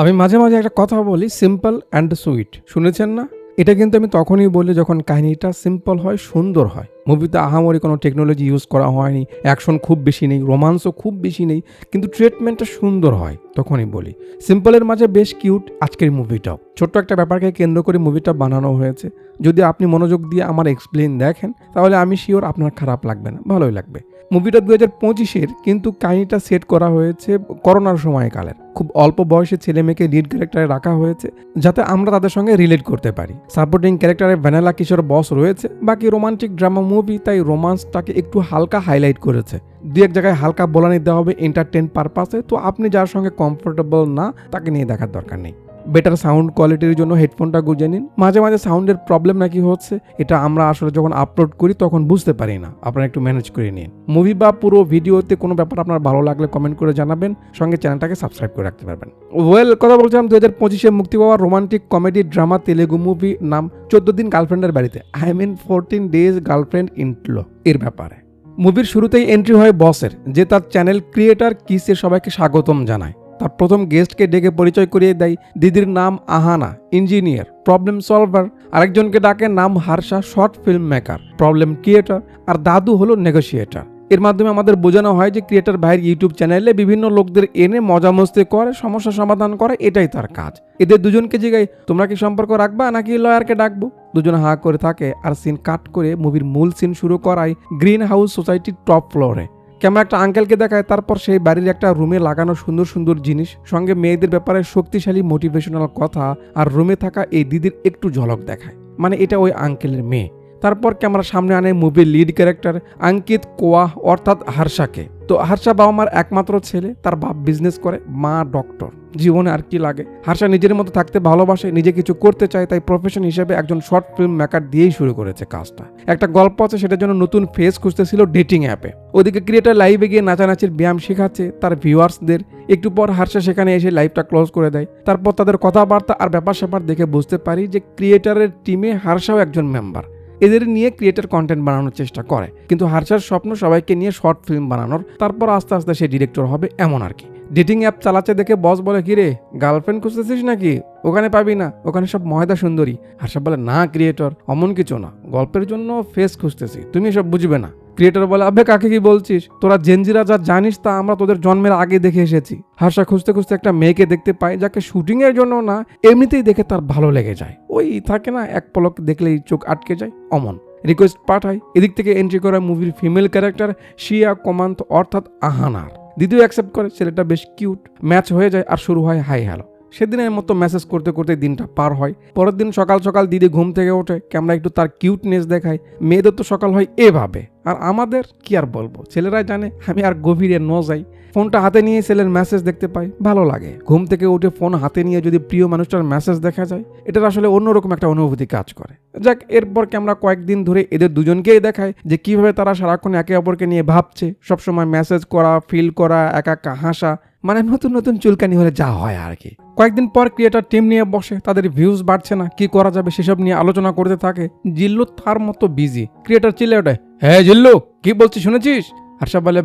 আমি মাঝে মাঝে একটা কথা বলি সিম্পল অ্যান্ড সুইট শুনেছেন না? এটা কিন্তু আমি তখনই বলি যখন কাহিনীটা সিম্পল হয়, সুন্দর হয়। মুভিতে আহামরি কোনো টেকনোলজি ইউজ করা হয়নি অ্যাকশন খুব বেশি নেই রোমান্সও খুব বেশি নেই, কিন্তু ট্রিটমেন্টটা সুন্দর হয়, তখনই বলি। সিম্পলের মাঝে বেশ কিউট আজকের মুভিটাও ছোট্ট একটা ব্যাপারকে কেন্দ্র করে মুভিটা বানানো হয়েছে। যদি আপনি মনোযোগ দিয়ে আমার এক্সপ্লেন দেখেন, তাহলে আমি শিওর আপনার খারাপ লাগবে না, ভালোই লাগবে। মুভিটা দু হাজার পঁচিশের, কিন্তু কাহিনীটা সেট করা হয়েছে করোনার সময়কালের। খুব অল্প বয়সে ছেলে মেয়েকে লিড ক্যারেক্টারে রাখা হয়েছে, যাতে আমরা তাদের সঙ্গে রিলেট করতে পারি। সাপোর্টিং ক্যারেক্টারে ভ্যানেলা কিশোর বস রয়েছে, বাকি রোমান্টিক ড্রামা মুভি তাই রোমান্সটাকে একটু হালকা হাইলাইট করেছে। দু এক জায়গায় হালকা বলানি দেওয়া হবে এন্টারটেন পারপাসে তো আপনি যার সঙ্গে কমফোর্টেবল না, তাকে নিয়ে দেখার দরকার নেই। বেটার সাউন্ড কোয়ালিটির জন্য হেডফোনটা গুঁজে নিন। মাঝে মাঝে সাউন্ডের প্রবলেম নাকি হচ্ছে, এটা আমরা আসলে যখন আপলোড করি তখন বুঝতে পারি না। আপনারা একটু ম্যানেজ করে নিন। মুভি বা পুরো ভিডিওতে কোনো ব্যাপার আপনার ভালো লাগলে কমেন্ট করে জানাবেন, সঙ্গে চ্যানেলটাকে সাবস্ক্রাইব করে রাখতে পারবেন। ওয়েল কথা বলছিলাম দু হাজার পঁচিশে মুক্তি পাওয়া romantic comedy drama Telugu movie নাম চোদ্দ দিন গার্লফ্রেন্ডের বাড়িতে। I mean fourteen days girlfriend Intlo এর ব্যাপারে। মুভির শুরুতেই এন্ট্রি হয় বসের যে তার চ্যানেল ক্রিয়েটার কিসের সবাইকে স্বাগতম জানায়। তার প্রথম গেস্টকে ডেকে পরিচয় করিয়ে দেয় দিদির নাম আহানা, ইঞ্জিনিয়ার প্রবলেম সলভার আরেকজনকে ডাকে নাম Harsha short film maker problem creator আর দাদু হলো নেগোসিয়েটার এর মাধ্যমে আমাদের বোঝানো হয় যে ক্রিয়েটার ভাইয়ের ইউটিউব চ্যানেলে বিভিন্ন লোকদের এনে মজা মস্তি করে, সমস্যা সমাধান করে, এটাই তার কাজ। এদের দুজনকে জিগাই, তোমরা কি সম্পর্ক রাখবা নাকি লয়ারকে ডাকবো? দুজন হা করে থাকে আর সিন কাট করে মুভির মূল সিন শুরু করায় গ্রিন হাউস সোসাইটির টপ ফ্লোরে কেমন একটা আঙ্কেলকে দেখায়, তারপর সেই বাড়ির একটা রুমে লাগানো সুন্দর সুন্দর জিনিস। সঙ্গে মেয়েদের ব্যাপারে শক্তিশালী মোটিভেশনাল কথা আর রুমে থাকা এই দিদির একটু ঝলক দেখায়। মানে এটা ওই আঙ্কেলের মেয়ে। তারপর ক্যামেরা সামনে আনে মুভির লিড ক্যারেক্টার আঙ্কিত কোয়া, অর্থাৎ হারসাকে। তো হারসা বাবা মার একমাত্র ছেলে, তার বাপ বিজনেস করে, মা ডক্টর জীবনে আর কি লাগে? হারসা নিজের মতো থাকতে ভালোবাসে, নিজে কিছু করতে চায়, তাই প্রফেশন হিসেবে একজন শর্ট ফিল্ম মেকার দিয়েই শুরু করেছে কাজটা। একটা গল্প আছে, সেটার জন্য নতুন ফেস খুঁজতেছিল ডেটিং অ্যাপে ওদিকে ক্রিয়েটার লাইভে গিয়ে নাচানাচির ব্যায়াম শেখাচ্ছে তার ভিউয়ার্সদের একটু পর হারসা সেখানে এসে লাইভটা ক্লোজ করে দেয়। তারপর তাদের কথাবার্তা আর ব্যাপার স্যাপার দেখে বুঝতে পারি যে ক্রিয়েটারের টিমে হারসাও একজন মেম্বার এদের নিয়ে ক্রিয়েটার কন্টেন্ট বানানোর চেষ্টা করে। কিন্তু হার্ষার স্বপ্ন সবাইকে নিয়ে শর্ট ফিল্ম বানানোর, তারপর আস্তে আস্তে সে ডিরেক্টর হবে এমন আর কি। ডেটিং অ্যাপ চালাচ্ছে দেখে বস বলে কি রে গার্লফ্রেন্ড খুঁজতেছিস নাকি? ওখানে পাবি না। ওখানে সব ময়দা সুন্দরী। হার্ষা বলে, না ক্রিয়েটর অমন কিছু না। গল্পের জন্য ফেস খুঁজতেছি। তুমি সব বুঝবে না। ক্রিয়েটর বলে, আবে, কাকে কি বলছিস? তোরা জেনজিরা যা জানিস তা আমরা তোদের জন্মের আগে দেখে এসেছি। হাসা খুঁজতে খুঁজতে একটা মেয়েকে দেখতে পাই, যাকে শুটিং এর জন্য না, এমনিতেই দেখে তার ভালো লেগে যায়। ওই থাকে না, এক পলক দেখলেই চোখ আটকে যায়, অমন। রিকোয়েস্ট পাঠায়। এদিক থেকে এন্ট্রি করা মুভির ফিমেল ক্যারেক্টার শিয়া কমান্ত অর্থাৎ আহানার। দ্বিতীয় অ্যাকসেপ্ট করে ছেলেটা বেশ কিউট ম্যাচ হয়ে যায় আর শুরু হয় হাই হ্যালো সেদিনের মতো মেসেজ করতে করতে দিনটা পার হয়। পরের দিন সকাল সকাল দিদি ঘুম থেকে ওঠে, ক্যামেরা একটু তার কিউটনেস দেখায়। মেয়েদের তো সকাল হয় এভাবে। আর আমাদের কি আর বলব? ছেলেরাই জানে, আমি আর গভীরে ন যাই। ফোনটা হাতে নিয়ে ছেলের মেসেজ দেখতে পাই, ভালো লাগে। ঘুম থেকে উঠে ফোন হাতে নিয়ে যদি প্রিয় মানুষটার মেসেজ দেখা যায়, এটার আসলে অন্যরকম একটা অনুভূতি কাজ করে। যাক, এরপর ক্যামেরা কয়েকদিন ধরে এদের দুজনকেই দেখায় যে কীভাবে তারা সারাক্ষণ একে অপরকে নিয়ে ভাবছে, সবসময় মেসেজ করা ফিল করা একা একা হাসা মানে নতুন নতুন চুলকানি হলে যা হয় আর কি। কয়েকদিন পর ক্রিয়েটার টিম নিয়ে বসে, তাদের ভিউজ বাড়ছে না, কি করা যাবে সেসব নিয়ে আলোচনা করতে থাকে। জিল্লু তার মতো বিজি ক্রিয়েটার চিল্লে ওঠে হ্যাঁ জিল্লু, কি বলছিস, শুনেছিস? হার্ষা বলে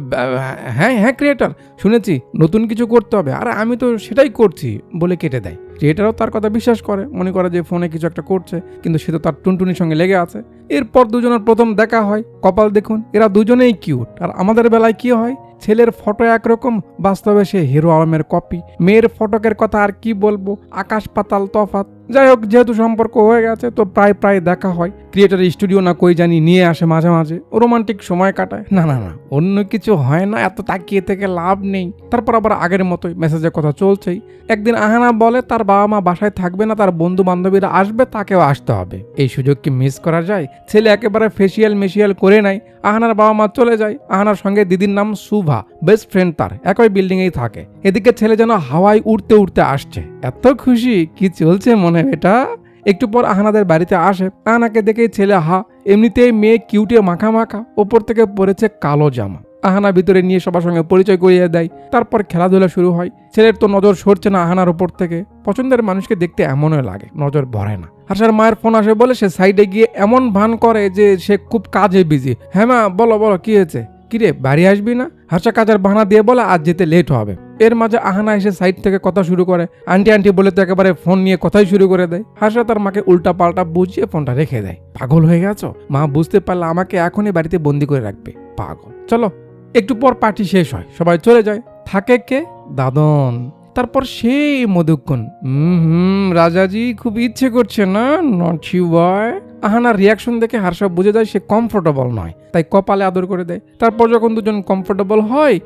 হ্যাঁ হ্যাঁ ক্রিয়েটার শুনেছি, নতুন কিছু করতে হবে। আর, আমি তো সেটাই করছি, বলে কেটে দেয়। ক্রিয়েটারও তার কথা বিশ্বাস করে, মনে করে যে ফোনে কিছু একটা করছে, কিন্তু সে তো তার টুনটুনির সঙ্গে লেগে আছে। এরপর দুজনের প্রথম দেখা হয়। কপাল দেখুন, এরা দুজনেই কিউট আর আমাদের বেলায় কি হয়? ছেলের ফটো একরকম, বাস্তবে সে হিরো আলমের কপি মেয়ের ফটকের কথা আর কি বলব? আকাশ পাতাল তফাত যাই হোক, যেহেতু সম্পর্ক হয়ে গেছে, তো প্রায় প্রায় দেখা হয়। ক্রিয়েটার স্টুডিও না কই জানি নিয়ে আসে মাঝে মাঝে। রোমান্টিক সময় কাটায়। না না না, অন্য কিছু হয় না, এত তাকিয়ে থেকে লাভ নেই। তারপর আবার আগের মতোই মেসেজের কথা চলছেই। একদিন আহানা বলে, তার বাবা মা বাসায় থাকবে না, তার বন্ধু বান্ধবীরা আসবে, তাকেও আসতে হবে। এই সুযোগ কি মিস করা যায়? ছেলে একেবারে ফেসিয়াল মেশিয়াল করে নাই আহানার বাবা মা চলে যায়। আহানার সঙ্গে দিদির নাম সুভা বেস্ট ফ্রেন্ড তার। একই বিল্ডিংয়েই থাকে। এদিকে ছেলে যেন হাওয়ায় উঠতে উঠতে আসছে। এত খুশি, কি চলছে মনে এটা? একটু পর আহানাদের বাড়িতে আসে। আহানাকে দেখেই ছেলে হা, এমনিতেই মেয়ে কিউটে মাখা মাখা, ওপর থেকে পড়েছে কালো জামা। আহানা ভিতরে নিয়ে সবার সঙ্গে পরিচয় করিয়ে দেয়। তারপর খেলাধুলা শুরু হয়। ছেলের তো নজর সরছে না আহানার উপর থেকে। পছন্দের মানুষকে দেখতে এমনও লাগে, নজর ভরে না। হাসার মায়ের ফোন আসে বলে সে সাইডে গিয়ে এমন ভান করে যে সে খুব কাজে বিজি হ্যাঁ মা, বলো বলো, কি হয়েছে? কিরে, বাড়ি আসবি না? হাসা কাজের বাহানা দিয়ে বলে, আজ যেতে লেট হবে। এর মাঝে আহানা এসে সাইড থেকে কথা শুরু করে। আন্টি আন্টি বলে তো একেবারে ফোন নিয়ে কথাই শুরু করে দেয়। হাসা তার মাকে উল্টা পাল্টা বুঝিয়ে ফোনটা রেখে দেয়। পাগল হয়ে গেছো? মা বুঝতে পারলে আমাকে এখনই বাড়িতে বন্দি করে রাখবে। পাগল। চলো, একটু পর পার্টি শেষ হয়। সবাই চলে যায়। থাকে কে? দাদন। তারপর সেই মধুক্ষণ হুম, রাজাজি খুব ইচ্ছে করছে না নটি বয় আহানার রিয়াকশন দেখে হারসা বুঝে যায় সে কমফোর্টেবল নয়, তাই কপালে আদর করে দেয়। তারপর যখন দুজন কমফোর্টেবল হয়,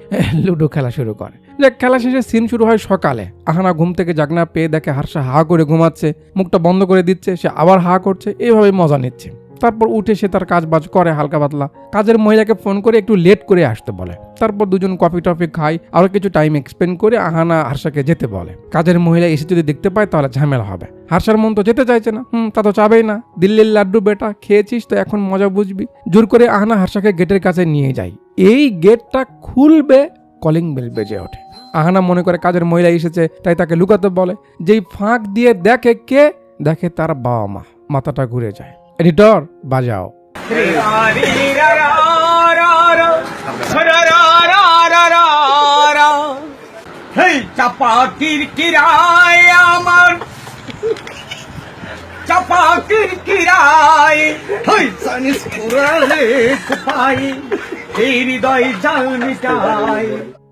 লুডো খেলা শুরু করে। যাক, খেলা শেষে সিন শুরু হয় সকালে। আহানা ঘুম থেকে জাগনা পেয়ে দেখে হারসা হা করে ঘুমাচ্ছে, মুখটা বন্ধ করে দিচ্ছে, সে আবার হা করছে এইভাবে মজা নিচ্ছে। তারপর উঠে সে তার কাজ বাজ করে হালকা পাতলা। কাজের মহিলাকে ফোন করে একটু লেট করে আসতে বলে। তারপর দুজন কফি টফি খায় আরও কিছু টাইম এক্সপেন্ড করে আহানা হারসাকে যেতে বলে। কাজের মহিলা এসে যদি দেখতে পায় তাহলে ঝামেলা হবে। হারসার মন তো যেতে চাইছে না। হুম, তা তো চাবেই না। দিল্লির লাড্ডু বেটা, খেয়েছিস তো এখন মজা বুঝবি। জোর করে আহানা হারসাকে গেটের কাছে নিয়ে যায়। এই গেটটা খুলবে কলিং বেল বেজে ওঠে। আহানা মনে করে কাজের মহিলা এসেছে, তাই তাকে লুকাতে বলে। যেই ফাঁক দিয়ে দেখে কে, দেখে তার বাবা মা। মাথাটা ঘুরে যায়। এডিটর বাজাও। চাপাতির কিরায় আমার। চাপাতির কিরায় হেই সানিস কুরালে কুপাই এই হৃদয়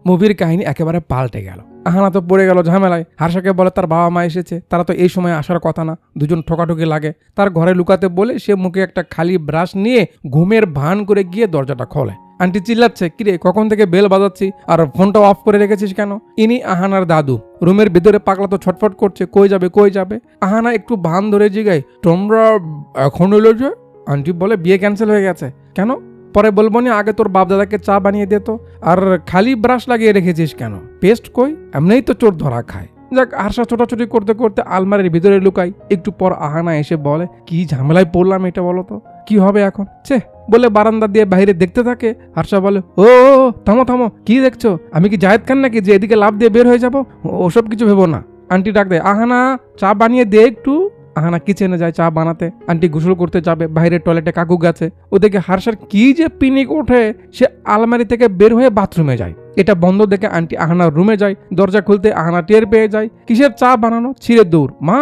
মুভির কাহিনী একেবারে পাল্টে গেল। আহানা তো পড়ে গেল ঝামেলায়। হার্ষাকে বলে, তার বাবা মা এসেছে। তারা তো এই সময় আসার কথা না। দুজন ঠোকাঠুকি লাগে। তার ঘরে লুকাতে বলে, সে মুখে একটা খালি ব্রাশ নিয়ে ঘুমের ভান করে গিয়ে দরজাটা খোলে। আন্টি চিল্লাচ্ছে, কিরে, কখন থেকে বেল বাজাচ্ছি? আর ফোনটা অফ করে রেখেছিস কেন? ইনি আহানার দাদু। রুমের ভিতরে পাগলা তো ছটফট করছে, কই যাবে কই যাবে? আহানা একটু ভান ধরে জিগায়, তোমরা এখন এলো যে? আন্টি বলে, বিয়ে ক্যান্সেল হয়ে গেছে। কেন? পরে বলব না, আগে তোর বাপ দাদাকে চা বানিয়ে দে তো। আর খালি ব্রাশ লাগিয়ে রেখেছিস কেন? পেস্ট কই? এমনিই তো চোর ধরা খায়। যাক হারসা ছোটাছুটি করতে করতে আলমারির ভিতরে লুকাই। একটু পর আহানা এসে বলে, কি ঝামেলায় পড়লাম এটা বলো তো? কি হবে এখন? ছে, বলে বারান্দা দিয়ে বাইরে দেখতে থাকে। হারসা বলে, ও থামো থামো, কি দেখছ? আমি কি জায়েদ খান নাকি যে এদিকে লাভ দিয়ে বের হয়ে যাব? ওসব কিছু ভেবো না। আন্টি ডাক দেয়, আহানা, চা বানিয়ে দে একটু। আহানা কিচেনে যায় চা বানাতে, আন্টি গোসল করতে যাবে, বাইরের টয়লেটে কাকু গেছে। ওদেরকে হার্ষার কি যে পিনিক ওঠে, সে আলমারি থেকে বের হয়ে বাথরুমে যায়। এটা বন্ধ দেখে আন্টি আহানার রুমে যায়, দরজা খুলতে আহানা টের পেয়ে যায়, কিসের চা বানানো? ছিঁড়ে দৌড়। মা!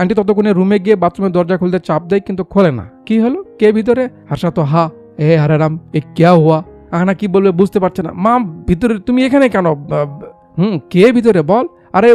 আন্টি ততক্ষণে রুমে গিয়ে বাথরুমের দরজা খুলতে চাপ দেয়, কিন্তু খোলে না। কি হলো? কে ভিতরে? হার্ষা তো হা। এ হারারাম, এ ক্যা হুয়া? আহানা কি বলবে বুঝতে পারছে না। মা, ভিতরে তুমি এখানে কেন? হুম, কে ভিতরে বল? আরে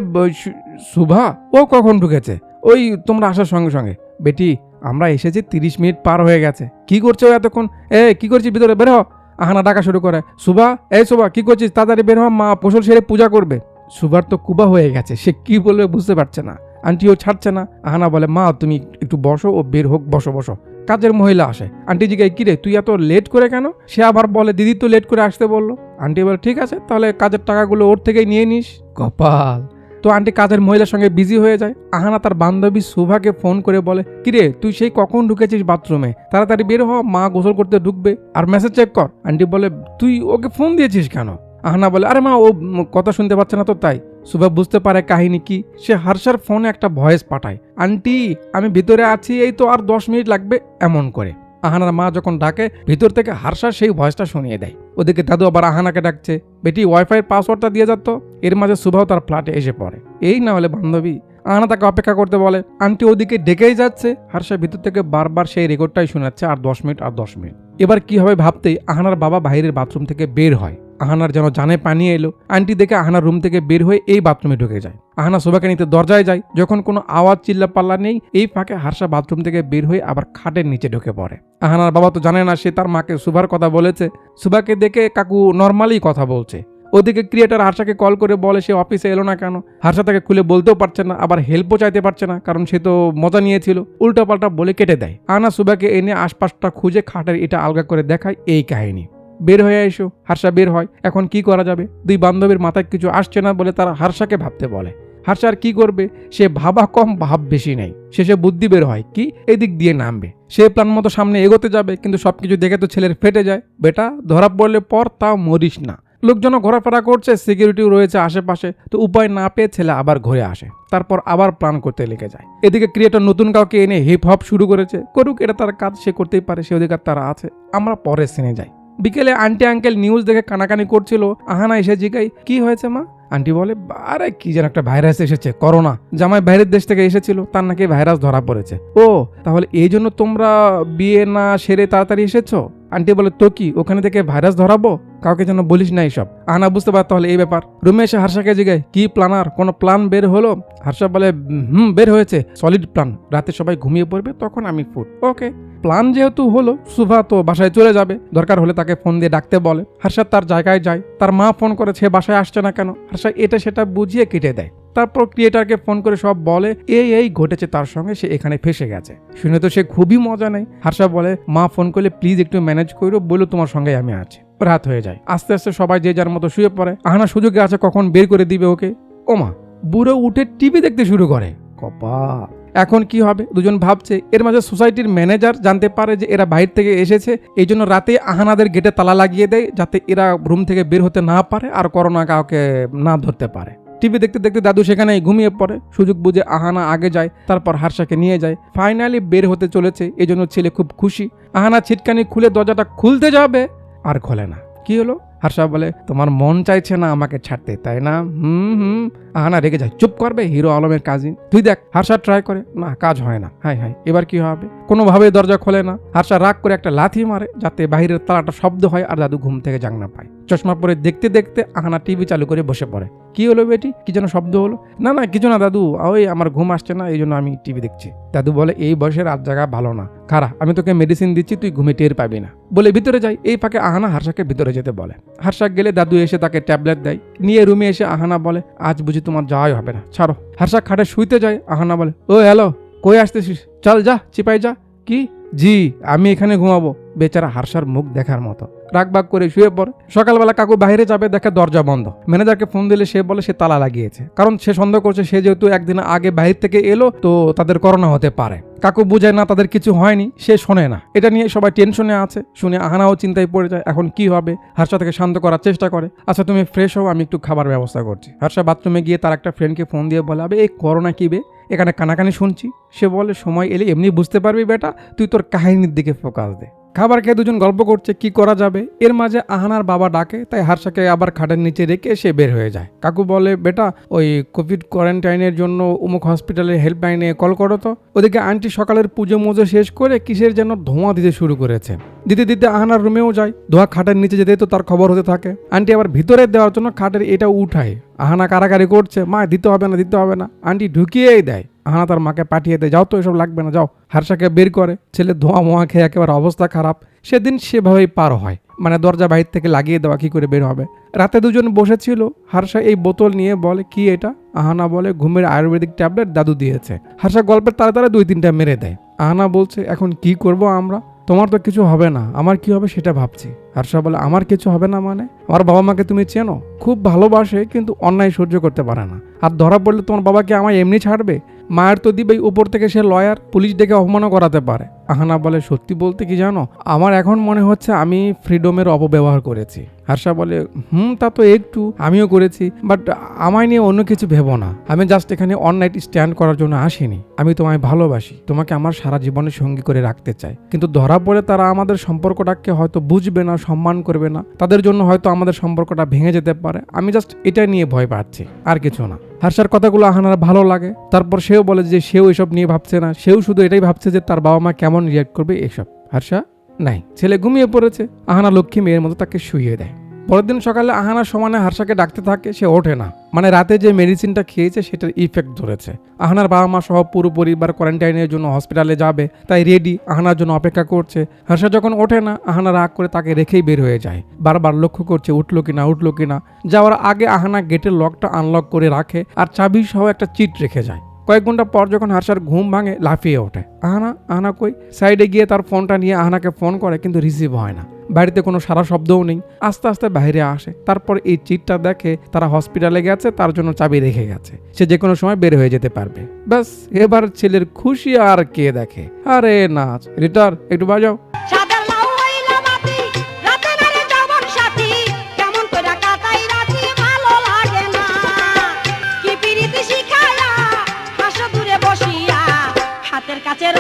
শুভা ও কখন ঢুকেছে? ওই তোমরা আসার সঙ্গে সঙ্গে। বেটি, আমরা এসেছি তিরিশ মিনিট পার হয়ে গেছে। কি করছ এতক্ষণ? এ, কি করছিস ভিতরে? বের হ। আহানা ডাকা শুরু করে। সুভা, এই সুভা, কি করছিস? তাড়াতাড়ি বের হ, মা ফসল সেরে পূজা করবে। সুভার তো কুবা হয়ে গেছে, সে কি বলবে বুঝতে পারছে না। আন্টিও ছাড়ছে না। আহানা বলে, মা, তুমি একটু বসো ও বের হোক, বসো বসো। কাজের মহিলা আসে। আন্টি জিগায় কিরে তুই এত লেট করে কেন? সে আবার বলে, দিদি তো লেট করে আসতে বলল। আন্টি বলে, ঠিক আছে, তাহলে কাজের টাকাগুলো ওর থেকেই নিয়ে নিস। কপাল। তো আন্টি কাজের মহিলার সঙ্গে বিজি হয়ে যায়। আহানা তার বান্ধবী শুভাকে ফোন করে বলে, কিরে, তুই সেই কখন ঢুকেছিস বাথরুমে তাড়াতাড়ি বের হ, মা গোসল করতে ঢুকবে। আর মেসেজ চেক কর। আন্টি বলে, তুই ওকে ফোন দিয়েছিস কেন? আহানা বলে, আরে মা, ও কথা শুনতে পাচ্ছে না তো, তাই। শুভা বুঝতে পারে কাহিনী কি, সে হার্ষার ফোনে একটা ভয়েস পাঠায়, আন্টি, আমি ভিতরে আছি, এই তো আর দশ মিনিট লাগবে। এমন করে। আহানার মা যখন ডাকে, ভিতর থেকে হার্ষা সেই ভয়েসটা শুনিয়ে দেয়। ওদিকে দাদু আবার আহানাকে ডাকছে, বেটি ওয়াইফাই পাসওয়ার্ডটা দিয়ে যাত এর মাঝে শুভাও তার ফ্ল্যাটে এসে পড়ে। এই না হলে বান্ধবী। আহানা তাকে অপেক্ষা করতে বলে, আন্টি ওদিকে ডেকেই যাচ্ছে। হারসা ভিতর থেকে বারবার সেই রেকর্ডটাই শোনাচ্ছে, আর দশ মিনিট, আর দশ মিনিট। এবার কি হবে ভাবতেই আহানার বাবা বাইরের বাথরুম থেকে বের হয়। আহানার যেন জানে পানি এলো। আন্টি দেখে আহানার রুম থেকে বের হয়ে এই বাথরুমে ঢুকে যায়। আহানা শোভাকে নিতে দরজায় যায়। যখন কোনো আওয়াজ চিল্লা পাল্লা নেই, এই ফাঁকে হার্ষা বাথরুম থেকে বের হয়ে আবার খাটের নিচে ঢুকে পড়ে। আহানার বাবা তো জানে না, সে তার মাকে সুভার কথা বলেছে। সুভাকে দেখে কাকু নর্মালি কথা বলছে। ওদিকে ক্রিয়েটার হার্ষাকে কল করে বলে, সে অফিসে এলো না কেন? হার্ষা তাকে খুলে বলতেও পারছে না, আবার হেল্পও চাইতে পারছে না, কারণ সে তো মজা নিয়েছিল। উল্টাপাল্টা বলে কেটে দেয়। আনা সুভাকে এনে আশপাশটা খুঁজে খাটের এটা আলগা করে দেখায় এই কাহিনী। বের হয়ে এসো হার্ষা বের হয়। এখন কি করা যাবে? দুই বান্ধবীর মাথায় কিছু আসছে না বলে তারা হার্ষাকে ভাবতে বলে। হার্ষা আর কি করবে? সে ভাবা কম, ভাব বেশি নেই। শেষে বুদ্ধি বের হয়, কি? এদিক দিয়ে নামবে। সে প্ল্যান মতো সামনে এগোতে যাবে, কিন্তু সবকিছু দেখে তো ছেলের ফেটে যায়। বেটা, ধরা পড়লে পর তাও মরিস না। লোকজন ঘোরাফেরা করছে সিকিউরিটিও রয়েছে আশেপাশে, তো উপায় না পেয়ে ছেলে আবার ঘুরে আসে। তারপর আবার প্ল্যান করতে লেগে যায়। এদিকে ক্রিয়েটর নতুন কাউকে এনে হিপ হপ শুরু করেছে। করুক, এটা তার কাজ, সে করতেই পারে, সে অধিকার তারা আছে। আমরা পরের সিনে যাই। বিকেলে আন্টি আঙ্কেল নিউজ দেখে কানাকানি করছিল। আহানা এসে জিগাই, কি হয়েছে মা? আন্টি বলে, আরে, কি যেন একটা ভাইরাস এসেছে করোনা জামাই বাইরের দেশ থেকে এসেছিল, তার নাকি ভাইরাস ধরা পড়েছে। ও, তাহলে এই জন্য তোমরা বিয়ে না সেরে তাড়াতাড়ি এসেছ? আন্টি বলে, তো কি, ওখানে থেকে ভাইরাস ধরাবো? কাউকে যেন বলিস না এইসব আনা বুঝতে পার তাহলে এই ব্যাপার। রুমে এসে হার্ষাকে জিগায়, কি প্ল্যানার কোনো প্ল্যান বের হলো? হার্ষা বলে, হুম, বের হয়েছে। সলিড প্ল্যান রাতে সবাই ঘুমিয়ে পড়বে, তখন আমি ফুট ওকে প্ল্যান যেহেতু হলো, সুভা তো বাসায় চলে যাবে। দরকার হলে তাকে ফোন দিয়ে ডাকতে বলে। হার্ষা তার জায়গায় যায়। তার মা ফোন করে সে বাসায় আসছে না কেন? হার্ষা এটা সেটা বুঝিয়ে কেটে দেয়। তারপর ক্রিয়েটারকে ফোন করে সব বলে, এই এই, ঘটেছে তার সঙ্গে, সে এখানে ফেসে গেছে। শুনে তো সে খুবই মজা নেই হার্ষা বলে, মা, ফোন করলে প্লিজ একটু ম্যানেজ করো বলো তোমার সঙ্গে আমি আছি। রাত হয়ে যায়। আস্তে আস্তে সবাই যে যার মতো শুয়ে পড়ে। আহানা সুযোগে আছে কখন বের করে দিবে ওকে? ওমা বুড়ো উঠে টিভি দেখতে শুরু করে। কপাল। এখন কি হবে? দুজন ভাবছে, এর মাঝে সোসাইটির ম্যানেজার জানতে পারে যে এরা বাইরে থেকে এসেছে। এই জন্য রাতে আহানাদের গেটে তালা লাগিয়ে দেয়, যাতে এরা রুম থেকে বের হতে না পারে আর করোনা কাউকে না ধরতে পারে। টিভি দেখতে দেখতে দাদু সেখানে ঘুমিয়ে পড়ে। সুযোগ বুঝে আহানা আগে যায়, তারপর হারসাকে নিয়ে যায়। ফাইনালি বের হতে চলেছে, এজন্য জন্য ছেলে খুব খুশি। আহানা ছিটকানি খুলে দরজাটা খুলতে যাবে, আর খোলে না। কি হলো? হার্ষা বলে, তোমার মন চাইছে না আমাকে ছাড়তে, তাই না? হুম হুম। আহানা রেগে যায়, চুপ করবে হিরো আলমের কাজিন। তুই দেখ হার্ষা ট্রাই করে, না, কাজ হয় না। হাই হাই এবার কি হবে? কোনোভাবে দরজা খোলে না। হার্ষা রাগ করে একটা লাথি মারে, যাতে বাইরের তালাটা শব্দ হয় আর দাদু ঘুম থেকে জাংনা পায়। চশমা পরে দেখতে দেখতে আহানা টিভি চালু করে বসে পড়ে। কি হলো বেটি? কি যেন শব্দ হলো? না না, কিছু না দাদু, ওই আমার ঘুম আসছে না এই জন্য আমি টিভি দেখছি। দাদু বলে, এই বয়সে রাত জায়গা ভালো না। খারা, আমি তোকে মেডিসিন দিচ্ছি, তুই ঘুমে টের পাবি না। বলে ভিতরে যাই, এই ফাঁকে আহানা হার্ষাকে ভিতরে যেতে বলে। হার্ষা গেলে দাদু এসে তাকে ট্যাবলেট দেয়। নিয়ে রুমে এসে আহানা বলে, আজ বুঝি তোমার যাওয়াই হবে না, ছাড়ো। হারশাক খাটে শুইতে যায়, আহানা বলে, ও, হ্যালো, কই আসতেছিস? চল যা, চিপাই যা। কি? জি, আমি এখানে ঘুমাবো। বেচারা হার্ষার মুখ দেখার মতো। রাগবাগ করে শুয়ে পড়ে। সকালবেলা কাকু বাইরে যাবে, দেখে দরজা বন্ধ। ম্যানেজারকে ফোন দিলে সে বলে সে তালা লাগিয়েছে। কারণ সে সন্দেহ করছে সে যেহেতু একদিন আগে বাইরে থেকে এলো, তো তাদের করোনা হতে পারে। কাকু বুঝায় না তাদের কিছু হয়নি, সে শোনে না। এটা নিয়ে সবাই টেনশনে আছে। শুনে আহানাও চিন্তায় পড়ে যায়, এখন কি হবে? হার্ষা থেকে শান্ত করার চেষ্টা করে। আচ্ছা তুমি ফ্রেশ হও, আমি একটু খাবার ব্যবস্থা করছি। হার্ষা বাথরুমে গিয়ে তার একটা ফ্রেন্ডকে ফোন দিয়ে বলে, আবে, এই করোনা কি বে? এখানে কানাকানি শুনছি। সে বলে, সময় এলে এমনি বুঝতে পারবি বেটা, তুই তোর কাহিনীর দিকে ফোকাস দে। খাবার খেয়ে দুজন গল্প করছে, কি করা যাবে? এর মাঝে আহানার বাবা ডাকে, তাই হারসাকে আবার খাটের নিচে রেখে সে বের হয়ে যায়। কাকু বলে, বেটা, ওই কোভিড কোয়ারেন্টাইনের জন্য উমুক হসপিটালের হেল্পলাইনে কল করো তো। ওদিকে আন্টি সকালের পুজো মুজো শেষ করে কিসের যেন ধোঁয়া দিতে শুরু করেছে। দিতে দিতে আহানার রুমেও যায়, ধোয়া খাটের নিচে যেতে তো তার খবর হতে থাকে। আন্টি আবার ভিতরে দেওয়ার জন্য খাটের এটা উঠায়। আহানা কারাকারি করছে, মা, দিতে হবে না, দিতে হবে না। আন্টি ঢুকিয়েই দেয়। আহানা তার মাকে পাঠিয়ে দেয়, যাও তো, এসব লাগবে না, যাও। হার্ষাকে বের করে, ছেলে ধোঁয়া মোয়া খেয়ে একেবারে অবস্থা খারাপ। সেদিন সেভাবেই পার হয় মানে দরজা বাইর থেকে লাগিয়ে দেওয়া কি করে বের হবে। রাতে দুজন বসেছিল হারসা এই বোতল নিয়ে বলে, কি এটা? আহানা বলে, ঘুমের আয়ুর্বেদিক ট্যাবলেট দাদু দিয়েছে। হারসা গল্পের তারা দুই তিনটা মেরে দেয়। আহানা বলছে, এখন কি করব আমরা? তোমার তো কিছু হবে না, আমার কি হবে সেটা ভাবছি। হার্ষা বলে, আমার কিছু হবে না মানে? আমার বাবা মাকে তুমি চেনো? খুব ভালোবাসে, কিন্তু অন্যায় সহ্য করতে পারে না। আর ধরা পড়লে তোমার বাবাকে আমায় এমনি ছাড়বে? মায়ের তো দিবেই উপর থেকে সে লয়ার, পুলিশ ডেকে অপমানও করাতে পারে। আহানা বলে, সত্যি বলতে কি জানো? আমার এখন মনে হচ্ছে আমি ফ্রিডমের অপব্যবহার করেছি। হার্ষা বলে, হুম, তা তো একটু, আমিও করেছি, বাট আমায় নিয়ে অন্য কিছু ভেবো না। আমি জাস্ট এখানে অন নাইট স্ট্যান্ড করার জন্য আসিনি। আমি তোমায় ভালোবাসি, তোমাকে আমার সারা জীবনের সঙ্গী করে রাখতে চাই। কিন্তু ধরা পড়ে তারা আমাদের সম্পর্কটাকে হয়তো বুঝবে না, সম্মান করবে না। তাদের জন্য হয়তো আমাদের সম্পর্কটা ভেঙে যেতে পারে। আমি জাস্ট এটা নিয়ে ভয় পাচ্ছি, আর কিছু না। হার্ষার কথাগুলো আহানার ভালো লাগে। তারপর সেও বলে যে সেও এসব নিয়ে ভাবছে না। সেও শুধু এটাই ভাবছে যে তার বাবা মা কেমন রিয়াক্ট করবে এসব। হার্ষা নাই। ছেলে ঘুমিয়ে পড়েছে। আহানা লক্ষ্মী মেয়ের মতো তাকে শুইয়ে দেয়। পরের দিন সকালে আহানা সমানে হার্ষাকে ডাকতে থাকে, সে ওঠে না। মানে রাতে যে মেডিসিনটা খেয়েছে, সেটার ইফেক্ট ধরেছে। আহানার বাবা মা সহ পুরো পরিবার কোয়ারেন্টাইনের জন্য হসপিটালে যাবে, তাই রেডি আহানার জন্য অপেক্ষা করছে। হার্ষা যখন ওঠে না, আহানা রাগ করে তাকে রেখেই বের হয়ে যায়। বারবার লক্ষ্য করছে, উঠল কিনা উঠল কিনা। যাওয়ার আগে আহানা গেটের লকটা আনলক করে রাখে, আর চাবি সহ একটা চিট রেখে যায়। কয়েক ঘণ্টা পর যখন হার্ষার ঘুম ভাঙে, লাফিয়ে ওঠে। আহানা আহানা কই? সাইডে গিয়ে তার ফোনটা নিয়ে আহানাকে ফোন করে, কিন্তু রিসিভ হয় না। বাড়িতে কোনো সারা শব্দও নেই। আস্তে আস্তে বাইরে আসে। তারপর এই চিটটা দেখে তারা হসপিটালে গেছে, তার জন্য চাবি রেখে গেছে। সে যে কোনো সময় বের হয়ে যেতে পারবে। ব্যাস, এবার ছেলের খুশি আর কে দেখে? আরে নাচ, রিটার, একটু বাজাও।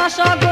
হাতের কাছে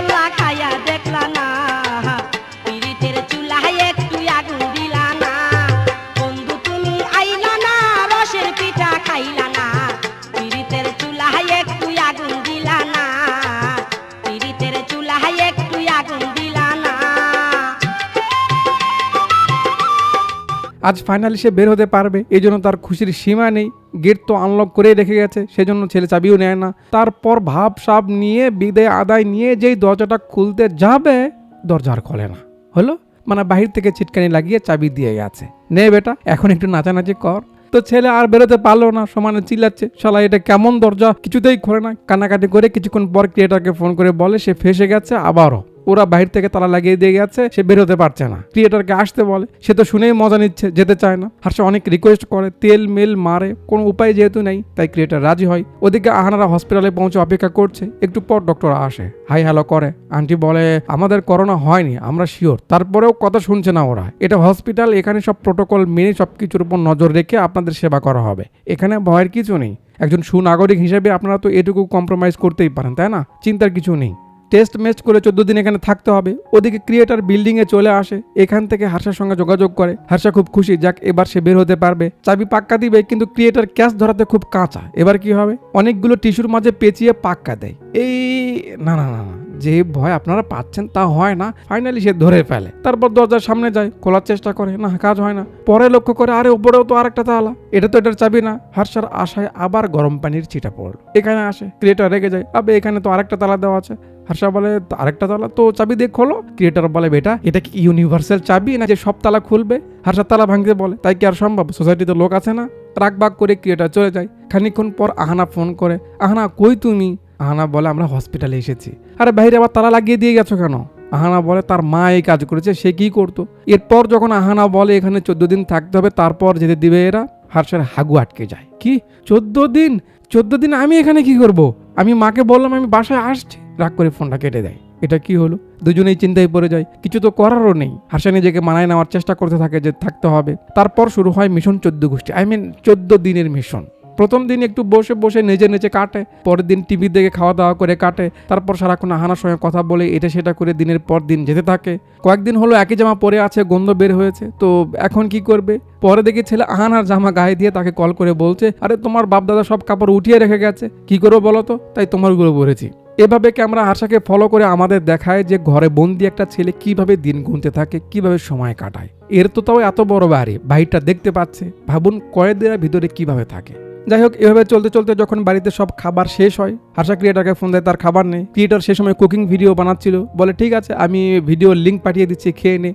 আজ ফাইনালি সে বের হতে পারবে, এই জন্য তার খুশির সীমা নেই। গেট তো আনলক করেই রেখে গেছে, সেজন্য ছেলে চাবিও নেয় না। তারপর ভাব সাপ নিয়ে, বিদায় আদায় নিয়ে যেই দরজাটা খুলতে যাবে, দরজা আর খোলে না। হলো? মানে বাহির থেকে ছিটকানি লাগিয়ে চাবি দিয়ে গেছে। নে বেটা, এখন একটু নাচানাচি কর। তো ছেলে আর বেরোতে পারল না, সমানে চিল্লাচ্ছে, শালা, এটা কেমন দরজা? কিছুতেই খোলে না। কানাকাটি করে কিছুক্ষণ পর ক্রিয়েটারকে ফোন করে বলে, সে ফেসে গেছে আবারও। ওরা বাহির থেকে তালা লাগিয়ে দিয়ে গেছে, সে বেরোতে পারছে না। ক্রিয়েটারকে আসতে বলে, সে তো শুনেই মজা নিচ্ছে, যেতে চায় না। সে অনেক রিকোয়েস্ট করে, তেল, মেল মারে, কোনো উপায় যেহেতু নেই, তাই ক্রিয়েটার রাজি হয়। ওদিকে আহানারা হসপিটালে পৌঁছে অপেক্ষা করছে, একটু পর ডক্টর আসে, হাই হ্যালো করে। আন্টি বলে, আমাদের করোনা হয়নি, আমরা শিওর তারপরেও কথা শুনছে না ওরা। এটা হসপিটাল এখানে সব প্রোটোকল মেনে সব কিছুর উপর নজর রেখে আপনাদের সেবা করা হবে। এখানে ভয়ের কিছু নেই। একজন সুনাগরিক হিসেবে আপনারা তো এটুকু কম্প্রোমাইজ করতেই পারেন, তাই না? চিন্তার কিছু নেই। টেস্ট ম্যাচ করে চোদ্দ দিন এখানে থাকতে হবে। ওদিকে ক্রিয়েটার বিল্ডিং এ চলে আসে, এখান থেকে হার্ষার সঙ্গে যোগাযোগ করে। হার্ষা খুব খুশি, যাক এবার সে বের হতে পারবে। চাবি পাক্কা দিবে, কিন্তু ক্রিয়েটার ক্যাশ ধরাতে খুব কাঁচা। এবার কি হবে? অনেকগুলো টিস্যুর মাঝে পেঁচিয়ে পাক্কা দেয়। এই, না না না না, যে ভয় আপনারা পাচ্ছেন তা হয় না। ফাইনালি সে ধরে ফেলে। তারপর দরজার সামনে যায়, খোলার চেষ্টা করে। না, কাজ হয় না। পরে লক্ষ্য করে, আরে উপরেও তো আর একটা তালা। এটা তো এটার চাবি না। হার্ষার আশায় আবার গরম পানির ছিটা পড়ল। এখানে আসে, ক্রিয়েটার রেগে যায়। আবে, এখানে তো আরেকটা তালা দেওয়া আছে। হার্ষা বলে, আরেকটা তালা তো চাবি দিয়ে খোলো। ক্রিয়েটার বলে, বেটা, এটা কি ইউনিভার্সাল চাবি না যে সব তালা খুলবে? হার্ষা তালা ভাঙতে বলে, তাই কি আর সম্ভব? সোসাইটিতে লোক আছে না? রাগ বাগ করে ক্রিয়েটার চলে যায়। খানিকক্ষণ পর আহানা ফোন করে, আহানা, কই তুমি? আহানা বলে, আমরা হসপিটালে এসেছি। আরে বাইরে আবার তালা লাগিয়ে দিয়ে গেছো কেন? আহানা বলে, তার মা এই কাজ করেছে, সে কি করতো? এরপর যখন আহানা বলে, এখানে চোদ্দ দিন থাকতে হবে, তারপর যেতে দিবে এরা? হার্ষের হাগু আটকে যায়। কি? চোদ্দ দিন? চোদ্দ দিন আমি এখানে কি করব? আমি মাকে বললাম আমি বাসায় আসছি। রাগ করে ফোনটা কেটে দেয়। এটা কি হলো? দুজনেই চিন্তায় পড়ে যায়। কিছু তো করারও নেই। হাসা নিজেকে মানায় নেওয়ার চেষ্টা করতে থাকে যে থাকতে হবে। তারপর শুরু হয় মিশন চোদ্দ গোষ্ঠী। আই মিন চোদ্দ দিনের মিশন। প্রথম দিন একটু বসে বসে নিজে নিজে কাটে। পরের দিন টিভি দেখে খাওয়া দাওয়া করে কাটে। তারপর সারাক্ষণ আহানার সঙ্গে কথা বলে এটা সেটা করে দিনের পর দিন যেতে থাকে। কয়েকদিন হলো একই জামা পরে আছে, গন্ধ বের হয়েছে। তো এখন কি করবে? পরে দেখি ছেলে আহানার জামা গায়ে দিয়ে তাকে কল করে বলছে, আরে, তোমার বাপ দাদা সব কাপড় উঠিয়ে রেখে গেছে। কি করব বলো তো? তাই তোমারগুলো পরেছি। এভাবে ক্যামেরা আশাকে ফলো করে আমাদের দেখায় যে ঘরে বন্দি একটা ছেলে কীভাবে দিন গুনতে থাকে, কীভাবে সময় কাটায়? এর তো তাও এত বড় বাড়ি, বাড়িটা দেখতে পাচ্ছে। ভাবুন কয়েদেরা ভিতরে কীভাবে থাকে। যাই হোক, এভাবে চলতে চলতে যখন বাড়িতে সব খাবার শেষ হয় হাসা ক্রিয়েটারকে ফোন দেয়, তার খাবার নেই। ক্রিয়েটার সে সময় কুকিং ভিডিও বানাচ্ছিল। বলে, ঠিক আছে, আমি ভিডিও লিঙ্ক পাঠিয়ে দিচ্ছি, খেয়ে নে।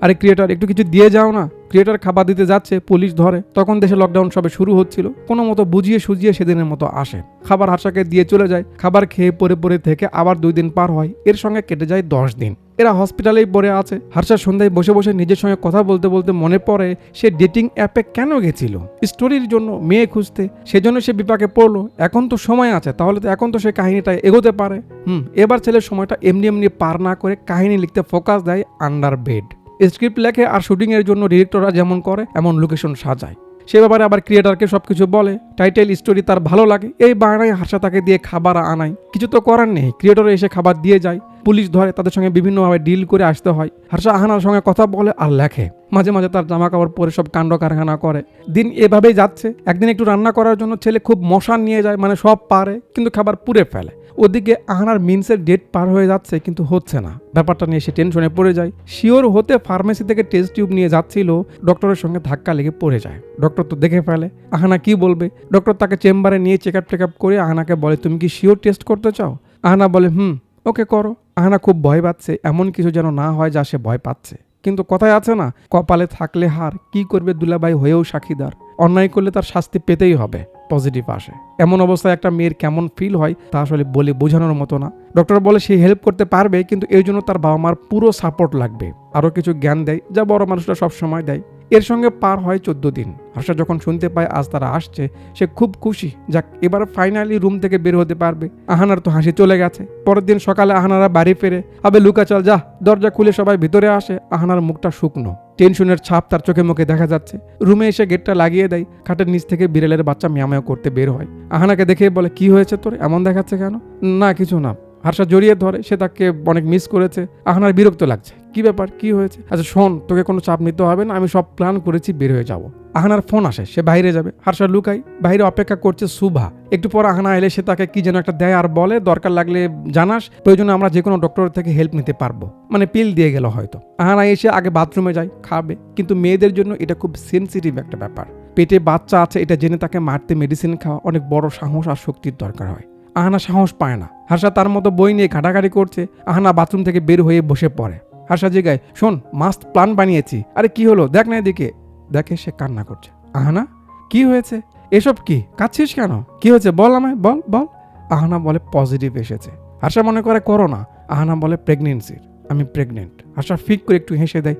আরে ক্রিয়েটার একটু কিছু দিয়ে যাও না। ক্রিয়েটার খাবার দিতে যাচ্ছে পুলিশ ধরে। তখন দেশে লকডাউন সবে শুরু হচ্ছিল। কোনো মতো বুঝিয়ে সুজিয়ে সেদিনের মতো আসে। খাবার হাসাকে দিয়ে চলে যায়। খাবার খেয়ে পরে পরে থেকে আবার দুই দিন পার হয়। এর সঙ্গে কেটে যায় দশ দিন। এরা হসপিটালেই পড়ে আছে। হার্ষা সন্ধ্যায় বসে বসে নিজের সঙ্গে কথা বলতে বলতে মনে পড়ে সে ডেটিং অ্যাপে কেন গেছিল? স্টোরির জন্য মেয়ে খুঁজতে। সেজন্য সে বিপাকে পড়ল। এখন তো সময় আছে, তাহলে তো এখন তো সে কাহিনীটা এগোতে পারে। হুম, এবার ছেলের সময়টা এমনি এমনি পার না করে কাহিনী লিখতে ফোকাস দেয় আন্ডার বেড স্ক্রিপ্ট লেখে আর শুটিংয়ের জন্য ডিরেক্টররা যেমন করে, এমন লোকেশন সাজায়। সে ব্যাপারে আবার ক্রিয়েটারকে সব কিছু বলে টাইটেল স্টোরি তার ভালো লাগে। এই বাহানায় হাসা তাকে দিয়ে খাবার আনায়। কিছু তো করার নেই। ক্রিয়েটর এসে খাবার দিয়ে যায়। পুলিশ ধরে, তাদের সঙ্গে বিভিন্নভাবে ডিল করে আসতে হয়। হাসা আহানার সঙ্গে কথা বলে আর লেখে। মাঝে মাঝে তার জামা কাপড় পরে সব কাণ্ড কারখানা করে। দিন এভাবেই যাচ্ছে। একদিন একটু রান্না করার জন্য ছেলে খুব মশা নিয়ে যায় মানে সব পারে, কিন্তু খাবার পুড়ে ফেলে। ওদিকে আহানার মিন্সের ডেট পার হয়ে যাচ্ছে কিন্তু হচ্ছে না। ব্যাপারটা নিয়ে সে টেনশনে পড়ে যায়। শিওর হতে ফার্মেসি থেকে টেস্ট টিউব নিয়ে যাচ্ছিল ডক্টরের সঙ্গে ধাক্কা লেগে পড়ে যায়। ডক্টর তো দেখে ফেলে। আহানা কি বলবে? ডক্টর তাকে চেম্বারে নিয়ে চেক আপ টেক আপ করে আহানাকে বলে, তুমি কি শিওর টেস্ট করতে চাও? আহানা বলে, হুম, ওকে করো। আহানা খুব ভয় পাচ্ছে, এমন কিছু যেন না হয় যা সে ভয় পাচ্ছে। কিন্তু কথায় আছে না, কপালে থাকলে হার, কি করবে দুলাবাই হয়েও সাক্ষীদার। অন্যায় করলে তার শাস্তি পেতেই হবে। পজিটিভ আসে। এমন অবস্থায় একটা মেয়ের কেমন ফিল হয় তা আসলে বলে বোঝানোর মতো না। ডক্টর বলে সে হেল্প করতে পারবে, কিন্তু এর জন্য তার বাবা মার পুরো সাপোর্ট লাগবে। আরও কিছু জ্ঞান দেয়, যা বড় মানুষরা সব সময় দেয়। এর সঙ্গে পার হয় চোদ্দ দিন। হর্ষা যখন শুনতে পায় আজ তারা আসছে, সে খুব খুশি। যাক, এবার ফাইনালি রুম থেকে বের হতে পারবে। আহানার তো হাসি চলে গেছে। পরের দিন সকালে আহানারা বাড়ি ফেরে। আবে, লুকা, চল, যা। দরজা খুলে সবাই ভিতরে আসে। আহানার মুখটা শুকনো। টেনশনের ছাপ তার চোখে মুখে দেখা যাচ্ছে। রুমে এসে গেটটা লাগিয়ে দেয়। খাটের নিচ থেকে বিড়ালের বাচ্চা মিয়ামায় করতে বের হয়। আহানাকে দেখে বলে, কি হয়েছে তোর? এমন দেখাচ্ছে কেন? না, কিছু না। হার্ষা জড়িয়ে ধরে, সে তাকে অনেক মিস করেছে। আহানার বিরক্ত লাগছে, কি ব্যাপার? কি হয়েছে? আচ্ছা শোন, তোকে কোনো চাপ নিতে হবে না, আমি সব প্ল্যান করেছি, বের হয়ে যাব। আহানার ফোন আসে, সে বাইরে যাবে। হারসা লুকাই, বাইরে অপেক্ষা করছে সুভা। একটু পর আহানা এলে সে তাকে কি যেন একটা দেয় আর বলে, দরকার লাগলে জানাস, প্রয়োজনে আমরা যে কোনো ডক্টর থেকে হেল্প নিতে পারব। মানে পিল দিয়ে গেল হয়তো। আহানা এসে আগে বাথরুমে যায়, খাবে। কিন্তু মেয়েদের জন্য এটা খুব সেন্সিটিভ একটা ব্যাপার। পেটে বাচ্চা আছে, এটা জেনে তাকে মারতে মেডিসিন খাওয়া অনেক বড় সাহস আর শক্তির দরকার হয়। আহানা সাহস পায় না। হাসা তার মতো বই নিয়ে ঘাটাঘাটি করছে। আহানা বাথরুম থেকে বের হয়ে বসে পড়ে। হাসা জিগায় শোন মাস্ট প্ল্যান বানিয়েছি। আরে কি হলো? দেখ না এদিকে। দেখে সে কান্না করছে। আহানা, কি হয়েছে? এসব কি? কাচ্ছিস কেন? কি হয়েছে? বল আমায়, বল বল। আহানা বলে পজিটিভ এসেছে। হাসা মনে করে করোনা আহানা বলে প্রেগনেন্সির আমি প্রেগনেন্ট হাসা ফিক করে একটু হেসে দেয়।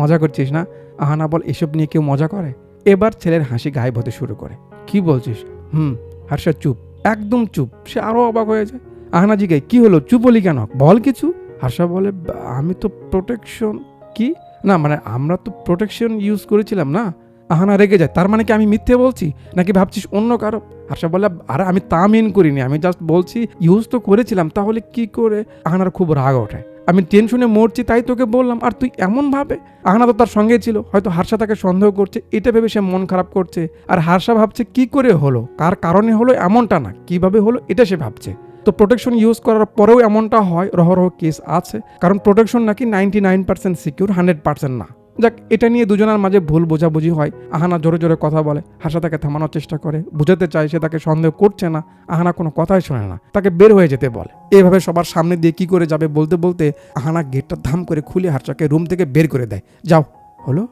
মজা করছিস না? আহানা বল, এসব নিয়ে কেউ মজা করে? এবার ছেলের হাসি গায়েব হতে শুরু করে। কি বলছিস? হুম হাসা চুপ, একদম চুপ। সে আরও অবাক হয়ে যায়। আহনা জিগায় কি হলো? চুপ বলি কেন? বল কিছু। হাসা বলে আমি তো প্রোটেকশন কি? না মানে আমরা তো প্রোটেকশন ইউজ করেছিলাম না? আহানা রেগে যায়। তার মানে কি আমি মিথ্যে বলছি? নাকি ভাবছিস অন্য কারও? হাসা বলে আরে আমি তা মিন করিনি। আমি জাস্ট বলছি ইউজ তো করেছিলাম, তাহলে কি করে? আহানার খুব রাগ ওঠে। আমি টেনশনে মরছি, তাই তোকে বললাম, আর তুই এমন ভাবে আহানা তো তার সঙ্গে ছিল। হয়তো হারসা তাকে সন্দেহ করছে, এটা ভেবে সে মন খারাপ করছে। আর হারসা ভাবছে, কি করে হলো? কার কারণে হলো এমনটা না? কীভাবে হলো, এটা সে ভাবছে। তো প্রোটেকশন ইউজ করার পরেও এমনটা হয় রহ রহ কেস আছে। কারণ প্রোটেকশন নাকি ninety nine percent secure hundred percent না। যাক, এটা নিয়ে দুজনের মাঝে ভুল বোঝাবুঝি হয়। আহানা জোরে জোরে কথা বলে, হাসা তাকে থামানোর চেষ্টা করে, বুঝাতে চায় সে তাকে সন্দেহ করছে না, আহানা কোনো কথাই শোনে না, তাকে বের হয়ে যেতে বলে। এভাবে সবার সামনে দিয়ে কি করে যাবে বলতে বলতে আহানা গেটটা ধাম করে খুলে হারসাকে রুম থেকে বের করে দেয়। যাও, হলো?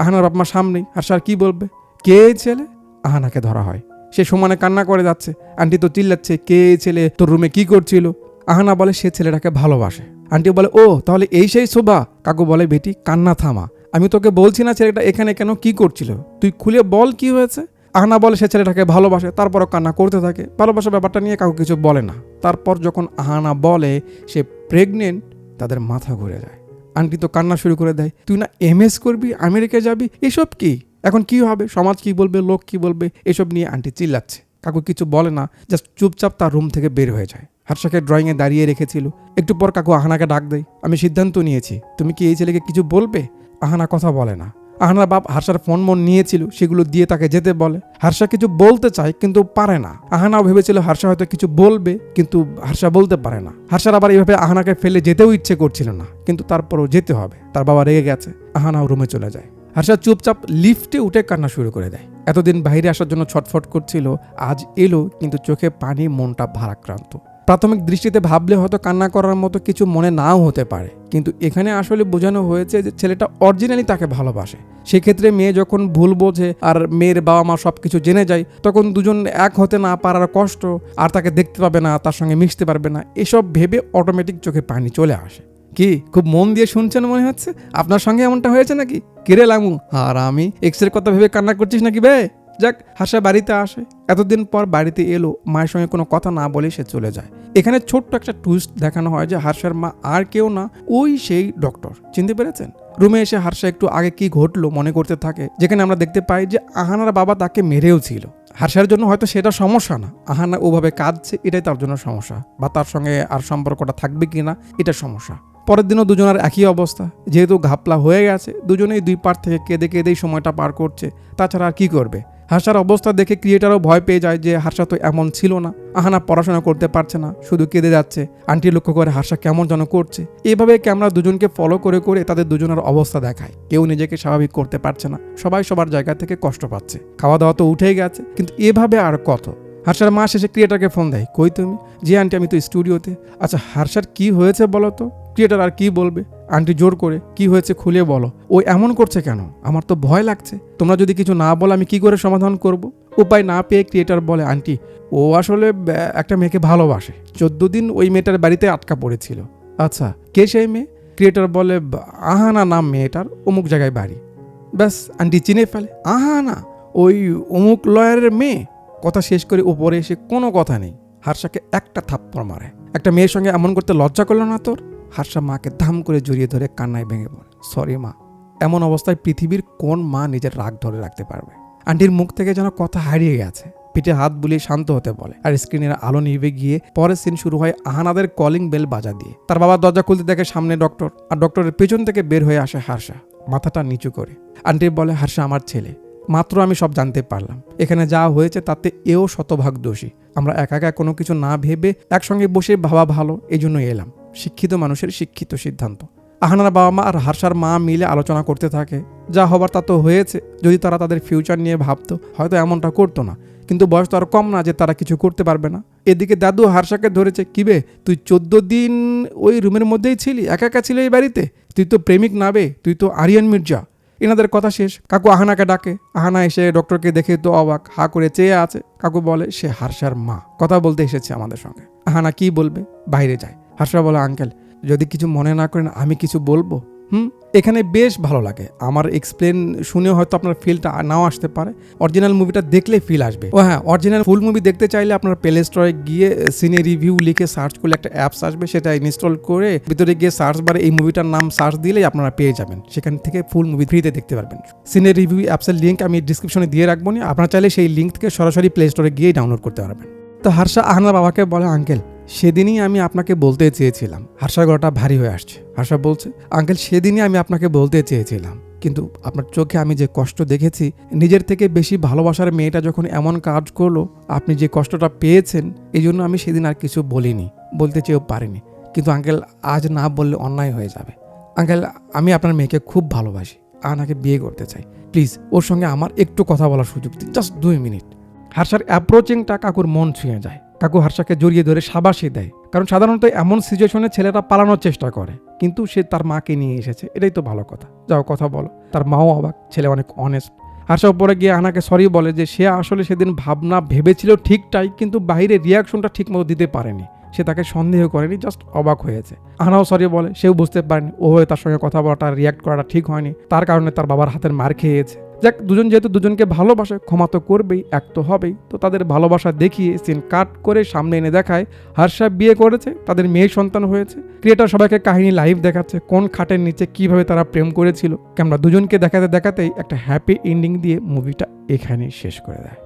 আহানার বাপ মা সামনেই হারসার কি বলবে? কে ছেলে? আহানাকে ধরা হয়। সে সমানে কান্না করে যাচ্ছে। আন্টি তো চিল্লাচ্ছে, কে ছেলে? তোর রুমে কি করছিল? আহানা বলে, সে ছেলেটাকে ভালোবাসে। আন্টি বলে, ও, তাহলে এই সেই শোভা? কাকু বলে, বেটি, কান্না থামা। আমি তোকে বলছি না ছেলেটা এখানে কেন কি করছিল? তুই খুলে বল কি হয়েছে? আহনা বলে, সে ছেলেটাকে ভালোবাসে, তারপরও কান্না করতে থাকে। ভালোবাসার ব্যাপারটা নিয়ে কাউকে কিছু বলে না। তারপর যখন আহানা বলে, সে প্রেগনেন্ট তাদের মাথা ঘুরে যায়। আন্টি তো কান্না শুরু করে দেয়, তুই না এমএস করবি? আমেরিকা যাবি? এসব কি? এখন কি হবে? সমাজ কি বলবে? লোক কি বলবে? এসব নিয়ে আন্টি চিল্লাচ্ছে। কাকু কিছু বলে না জাস্ট চুপচাপ তার রুম থেকে বের হয়ে যায়। হারসাকে ড্রয়িংয়ে দাঁড়িয়ে রেখেছিল। একটু পর কাকু আহানাকে ডাক দেয়, আমি সিদ্ধান্ত নিয়েছি। তুমি কি এই ছেলেকে কিছু বলবে? আহানা কথা বলে না। আহানার বাপ হারসার ফোন মন নিয়েছিল, সেগুলো দিয়ে তাকে যেতে বলে। হারসা কিছু বলতে চায়, কিন্তু পারে না। আহানাও ভেবেছিল হারসা হয়তো কিছু বলবে, কিন্তু হারসা বলতে পারে না। হারসার আবার এইভাবে আহানাকে ফেলে যেতেও ইচ্ছে করছিল না, কিন্তু তারপরও যেতে হবে। তার বাবা রেগে গেছে। আহানাও রুমে চলে যায়। হারসা চুপচাপ লিফটে উঠে কান্না শুরু করে দেয়। এতদিন বাইরে আসার জন্য ছটফট করছিল, আজ এলো কিন্তু চোখে পানি, মনটা ভারাক্রান্ত। প্রাথমিক দৃষ্টিতে ভাবলে হয়তো কান্না করার মতো কিছু মনে নাও হতে পারে, কিন্তু এখানে আসলে বোঝানো হয়েছে যে ছেলেটা অরিজিনালি তাকে ভালোবাসে। সেক্ষেত্রে মেয়ে যখন ভুল বোঝে আর মেয়ের বাবা মা সব কিছু জেনে যায়, তখন দুজন এক হতে না পারার কষ্ট আর তাকে দেখতে পাবে না, তার সঙ্গে মিশতে পারবে না, এসব ভেবে অটোমেটিক চোখে পানি চলে আসে। কি, খুব মন দিয়ে শুনছেন মনে হচ্ছে? আপনার সঙ্গে এমনটা হয়েছে নাকি? কিরে লামু? আর আমি? এক্সের কথা ভেবে কান্না করছিস নাকি বে? যাক, হাসা বাড়িতে আসে। এতদিন পর বাড়িতে এলো, মায়ের সঙ্গে কোনো কথা না বলে সে চলে যায়। এখানে ছোট্ট একটা টুইস্ট দেখানো হয় যে হার্ষার মা আর কেউ না, ওই সেই ডক্টর চিনতে পেরেছেন? রুমে এসে হার্ষা একটু আগে কি ঘটলো মনে করতে থাকে, যেখানে আমরা দেখতে পাই যে আহানার বাবা তাকে মেরেও ছিল। হার্ষার জন্য হয়তো সেটা সমস্যা না। আহানা ওভাবে কাঁদছে, এটাই তার জন্য সমস্যা। বা তার সঙ্গে আর সম্পর্কটা থাকবে কি না এটা সমস্যা। পরের দিনও দুজনের একই অবস্থা। যেহেতু ঘাপলা হয়ে গেছে, দুজনেই দুই পার থেকে কেঁদে কেঁদেই সময়টা পার করছে। তাছাড়া আর কি করবে? হাসার অবস্থা দেখে ক্রিয়েটারও ভয় পেয়ে যায় যে হাসা তো এমন ছিল না। আহানা পড়াশোনা করতে পারছে না, শুধু কেঁদে যাচ্ছে। আন্টি লক্ষ্য করে হাসা কেমন যেন করছে। এভাবে ক্যামেরা দুজনকে ফলো করে করে তাদের দুজনের অবস্থা দেখায়। কেউ নিজেকে স্বাভাবিক করতে পারছে না। সবাই সবার জায়গা থেকে কষ্ট পাচ্ছে। খাওয়া দাওয়া তো উঠেই গেছে, কিন্তু এভাবে আর কত? হার্ষার মা শেষে ক্রিয়েটারকে ফোন দেয়, কই তুমি? জি আন্টি, আমি তো স্টুডিওতে আচ্ছা হার্ষার কি হয়েছে বলো তো? ক্রিয়েটার আর কি বলবে? আন্টি জোর করে, কি হয়েছে খুলে বলো। ও এমন করছে কেন? আমার তো ভয় লাগছে। তোমরা যদি কিছু না বলো, আমি কি করে সমাধান করব? উপায় না পেয়ে ক্রিয়েটার বলে, আন্টি, ও আসলে একটা মেয়েকে ভালোবাসে। চোদ্দ দিন ওই মেয়েটার বাড়িতে আটকা পড়েছিল। আচ্ছা কে সেই মেয়ে? ক্রিয়েটার বলে, "বা- আহানা নাম মেয়েটার অমুক জায়গায় বাড়ি। ব্যাস, আন্টি চিনে ফেলে। আহানা, ওই অমুক লয়ারের মেয়ে? কথা শেষ করে উপরে এসে কোনো কথা নেই। হার্ষাকে একটা থাপ্পড় মারে। একটা মেয়ের সঙ্গে এমন করতে লজ্জা করল না তোর? হার্ষা মাকে ধাম করে জড়িয়ে ধরে কান্নায় ভেঙে পড়ে। সরি মা, এমন অবস্থায় পৃথিবীর কোন মা নিজের রাগ ধরে রাখতে পারবে? আন্টির মুখ থেকে যেন কথা হারিয়ে গেছে। পিঠে হাত বুলিয়ে শান্ত হতে বলে আর স্ক্রিনের আলো নিভে গিয়ে পরের সিন শুরু হয় আহানাদের কলিং বেল বাজা দিয়ে। তার বাবা দরজা খুলতে দেখে সামনে ডক্টর আর ডক্টরের পেছন থেকে বের হয়ে আসে হার্ষা মাথাটা নিচু করে। আন্টি বলে হার্ষা আমার ছেলে, মাত্র আমি সব জানতে পারলাম। এখানে যা হয়েছে তাতে এও শতভাগ দোষী। আমরা একা একা কোনো কিছু না ভেবে একসঙ্গে বসে ভাবা ভালো এই জন্য এলাম। শিক্ষিত মানুষের শিক্ষিত সিদ্ধান্ত। আহানার বাবা মা আর হার্ষার মা মিলে আলোচনা করতে থাকে। যা হবার তা তো হয়েছে। যদি তারা তাদের ফিউচার নিয়ে ভাবতো, হয়তো এমনটা করতো না। কিন্তু বয়স তো আর কম না যে তারা কিছু করতে পারবে না। এদিকে দাদু হার্ষাকে ধরেছে কিবে তুই চোদ্দ দিন ওই রুমের মধ্যেই ছিলি? একা একা ছিল এই বাড়িতে? তুই তো প্রেমিক নাবে তুই তো আরিয়ান মির্জা। এনাদের কথা শেষ। কাকু আহানাকে ডাকে। আহানা এসে ডক্টরকে দেখে তো অবাক, হা করে চেয়ে আছে। কাকু বলে, সে হার্ষার মা। কথা বলতে এসেছে আমাদের সঙ্গে। আহানা কি বলবে? বাইরে যায় হার্ষা বলে, আঙ্কেল, যদি কিছু মনে না করেন, আমি কিছু বলব? হুম, এখানে বেশ ভালো লাগে। আমার এক্সপ্লেন শুনে হয়তো আপনার ফিলটা নাও আসতে পারে। অরিজিনাল মুভিটা দেখলে ফিল আসবে। ও হ্যাঁ অরিজিনাল ফুল মুভি দেখতে চাইলে আপনার প্লে স্টোরে গিয়ে সিনে রিভিউ লিখে সার্চ করলে একটা অ্যাপস আসবে, সেটা ইনস্টল করে ভিতরে গিয়ে সার্চ বারে এই মুভিটার নাম সার্চ দিলেই আপনারা পেয়ে যাবেন। সেখান থেকে ফুল মুভি ফ্রিতে দেখতে পারবেন। সিনে রিভিউ অ্যাপসের লিঙ্ক আমি ডিসক্রিপশনে দিয়ে রাখব। না আপনারা চাইলে সেই লিঙ্ক থেকে সরাসরি প্লে স্টোরে গিয়ে ডাউনলোড করতে পারবেন। তো হার্ষা আহনার বাবাকে বলে, আঙ্কেল সেদিনই আমি আপনাকে বলতে চেয়েছিলাম। হার্ষার গলাটা ভারী হয়ে আসছে। হার্ষা বলছে, আঙ্কেল, সেদিনই আমি আপনাকে বলতে চেয়েছিলাম। কিন্তু আপনার চোখে আমি যে কষ্ট দেখেছি, নিজের থেকে বেশি ভালোবাসার মেয়েটা যখন এমন কাজ করল, আপনি যে কষ্টটা পেয়েছেন এই জন্য আমি সেদিন আর কিছু বলিনি, বলতে চেয়েও পারিনি। কিন্তু আঙ্কেল, আজ না বললে অন্যায় হয়ে যাবে। আঙ্কেল, আমি আপনার মেয়েকে খুব ভালোবাসি। আনাকে বিয়ে করতে চাই। প্লিজ, ওর সঙ্গে আমার একটু কথা বলার সুযোগ দিন। জাস্ট দুই মিনিট। হার্ষার অ্যাপ্রোচিংটা কাকুর মন ছুঁয়ে যায়। কাকু হার্ষাকে জড়িয়ে ধরে সাবাসি দেয়। কারণ সাধারণত এমন সিচুয়েশনে ছেলেরা পালানোর চেষ্টা করে। কিন্তু সে তার মাকে নিয়ে এসেছে, এটাই তো ভালো কথা। যাও, কথা বলো। তার মাও অবাক, ছেলে অনেক অনেস্ট হার্ষা উপরে গিয়ে আনাকে সরি বলে যে সে আসলে সেদিন ভাবনা ভেবেছিল ঠিকটাই কিন্তু বাইরে রিয়াকশনটা ঠিক মতো দিতে পারেনি। সে তাকে সন্দেহ করেনি জাস্ট অবাক হয়েছে। আনাও সরি বলে, সেও বুঝতে পারেনি। ও হয়ে তার সঙ্গে কথা বলাটা রিয়াক্ট করাটা ঠিক হয়নি। তার কারণে তার বাবার হাতের মার খেয়েছে। যাক, দুজন যেহেতু দুজনকে ভালোবাসে, ক্ষমা তো করবেই, এক তো হবেই। তো তাদের ভালোবাসা দেখিয়ে সিন কাট করে সামনে এনে দেখায় হার্ষা বিয়ে করেছে, তাদের মেয়ে সন্তান হয়েছে। ক্রিয়েটার সবাইকে কাহিনী লাইভ দেখাচ্ছে, কোন খাটের নিচে কীভাবে তারা প্রেম করেছিল। কেননা দুজনকে দেখাতে দেখাতেই একটা হ্যাপি এন্ডিং দিয়ে মুভিটা এখানেই শেষ করে দেয়।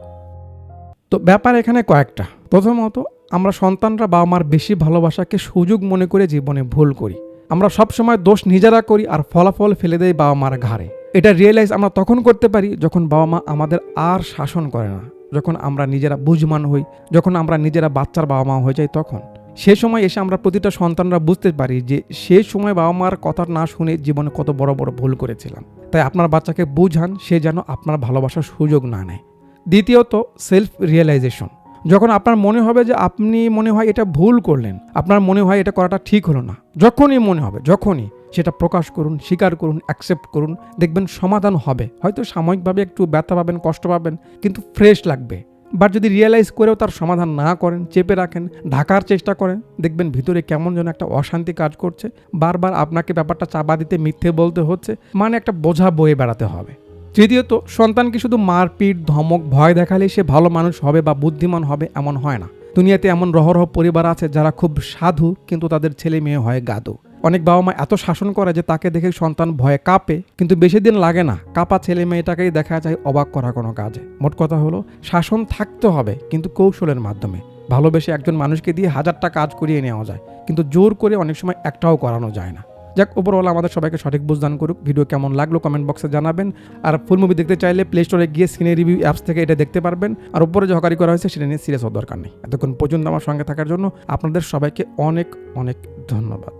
তো ব্যাপার এখানে কয়েকটা। প্রথমত, আমরা সন্তানরা বাবা মার বেশি ভালোবাসাকে সুযোগ মনে করে জীবনে ভুল করি। আমরা সবসময় দোষ নিজেরা করি আর ফলাফল ফেলে দেয় বাবা মার ঘাড়ে। এটা রিয়েলাইজ আমরা তখন করতে পারি যখন বাবা মা আমাদের আর শাসন করে না। যখন আমরা নিজেরা বুঝমান হই, যখন আমরা নিজেরা বাচ্চার বাবা মা হয়ে যাই তখন। সে সময় এসে আমরা প্রতিটা সন্তানরা বুঝতে পারি যে সে সময় বাবা মার কথা না শুনে জীবনে কত বড় বড় ভুল করেছিলাম। তাই আপনার বাচ্চাকে বুঝান, সে যেন আপনার ভালোবাসার সুযোগ না নেয়। দ্বিতীয়ত সেলফ রিয়েলাইজেশন যখন আপনার মনে হবে যে আপনি মনে হয় এটা ভুল করলেন, আপনার মনে হয় এটা করাটা ঠিক হলো না, যখনই মনে হবে, যখনই। সেটা প্রকাশ করুন, স্বীকার করুন অ্যাকসেপ্ট করুন, দেখবেন সমাধান হবে। হয়তো সাময়িকভাবে একটু ব্যথা পাবেন, কষ্ট পাবেন, কিন্তু ফ্রেশ লাগবে। বাট যদি রিয়েলাইজ করেও তার সমাধান না করেন, চেপে রাখেন, ঢাকার চেষ্টা করেন, দেখবেন ভিতরে কেমন যেন একটা অশান্তি কাজ করছে। বারবার আপনাকে ব্যাপারটা চাপা দিতে, মিথ্যে বলতে হচ্ছে মানে একটা বোঝা বয়ে বেড়াতে হবে। তৃতীয়ত, সন্তানকে শুধু মারপিট, ধমক, ভয় দেখালে সে ভালো মানুষ হবে বা বুদ্ধিমান হবে এমন হয় না। দুনিয়াতে এমন রহরহ পরিবার আছে যারা খুব সাধু, কিন্তু তাদের ছেলে মেয়ে হয় গাদু। অনেক বাবা মা এত শাসন করে যে তাকে দেখে সন্তান ভয়ে কাঁপে, কিন্তু বেশি দিন লাগে না। কাপা ছেলে মেয়েটাকেই দেখা যায় অবাক করা কোনো কাজে। মোট কথা হলো, শাসন থাকতে হবে, কিন্তু কৌশলের মাধ্যমে। ভালোবেসে একজন মানুষকে দিয়ে হাজারটা কাজ করিয়ে নেওয়া যায়, কিন্তু জোর করে অনেক সময় একটাও করানো যায় না। যাক ওপরওয়ালা আমাদের সবাইকে সঠিক বুঝদান করুক। ভিডিও কেমন লাগল কমেন্ট বক্সে জানাবেন। আর ফুল মুভি দেখতে চাইলে প্লে স্টোরে গিয়ে স্ক্রিনে রিভিউ অ্যাপস থেকে এটা দেখতে পারবেন। আর উপরে যে হকারি করা হয়েছে, সেটা নিয়ে সিরিয়াস হওয়ার দরকার নেই। এতক্ষণ পর্যন্ত আমার সঙ্গে থাকার জন্য আপনাদের সবাইকে অনেক অনেক ধন্যবাদ।